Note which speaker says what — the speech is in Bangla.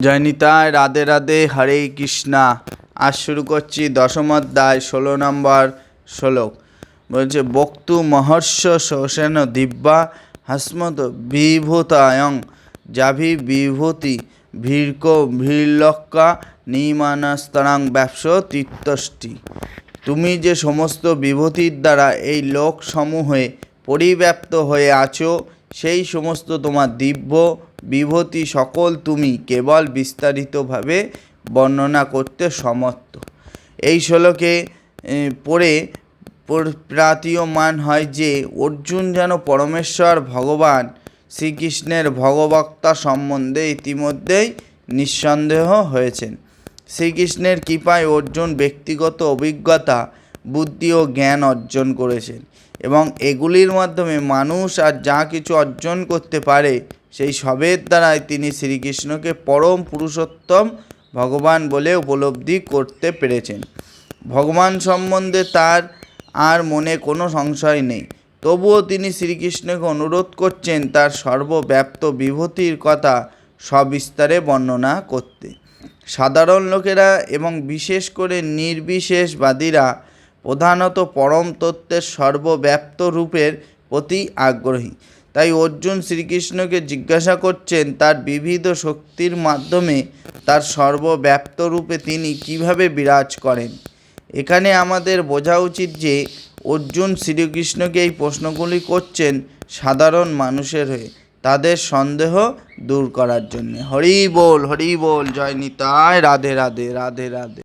Speaker 1: জয় নিতাই রাধে রাধে, হরে কৃষ্ণা। আজ শুরু করছি দশম অধ্যায়, ষোলো নম্বর শ্লোক। বলছে বক্তু মহর্ষ শোষেন দিব্যা হাসমত বিভূতায়ং। জাভি বিভূতি ভীর্ক ভীর্লক্কা নিমানাস্তরাং ব্যবস তীর্থষ্টি তুমি যে সমস্ত বিভূতির দ্বারা এই লোকসমূহে পরিব্যাপ্ত হয়ে আছো, সেই সমস্ত তোমার দিব্য বিভূতি সকল তুমি কেবল বিস্তারিতভাবে বর্ণনা করতে সমর্থ। এই শ্লোকে পড়ে পর- প্রাতীয়মান হয় যে, অর্জুন যেন পরমেশ্বর, ভগবান শ্রীকৃষ্ণের ভগবক্তা সম্বন্ধে ইতিমধ্যেই নিঃসন্দেহ হয়েছেন। শ্রীকৃষ্ণের কৃপায় অর্জুন ব্যক্তিগত অভিজ্ঞতা বুদ্ধি ও জ্ঞান অর্জন করেছেন এবং এগুলির মাধ্যমে মানুষ আর যা কিছু অর্জন করতে পারে, সেই সবের দ্বারাই তিনি শ্রীকৃষ্ণকে পরম পুরুষোত্তম ভগবান বলে উপলব্ধি করতে পেরেছেন। ভগবান সম্বন্ধে তার আর মনে কোনো সংশয় নেই। তবুও তিনি শ্রীকৃষ্ণকে অনুরোধ করছেন তার সর্বব্যাপ্ত বিভূতির কথা সবিস্তারে বর্ণনা করতে। সাধারণ লোকেরা এবং বিশেষ করে নির্বিশেষবাদীরা প্রধানত পরম তত্ত্বের সর্বব্যাপ্ত রূপের প্রতি আগ্রহী। তাই অর্জুন শ্রীকৃষ্ণকে জিজ্ঞাসা করছেন, তার বিবিধ শক্তির মাধ্যমে তার সর্বব্যাপ্ত রূপে তিনি কীভাবে বিরাজ করেন? এখানে আমাদের বোঝা উচিত যে, অর্জুন শ্রীকৃষ্ণকে এই প্রশ্নগুলি করছেন সাধারণ মানুষের হয়ে, তাদের সন্দেহ দূর করার জন্য। হরি বল হরি বল, জয় নিতায় রাধে রাধে রাধে রাধে।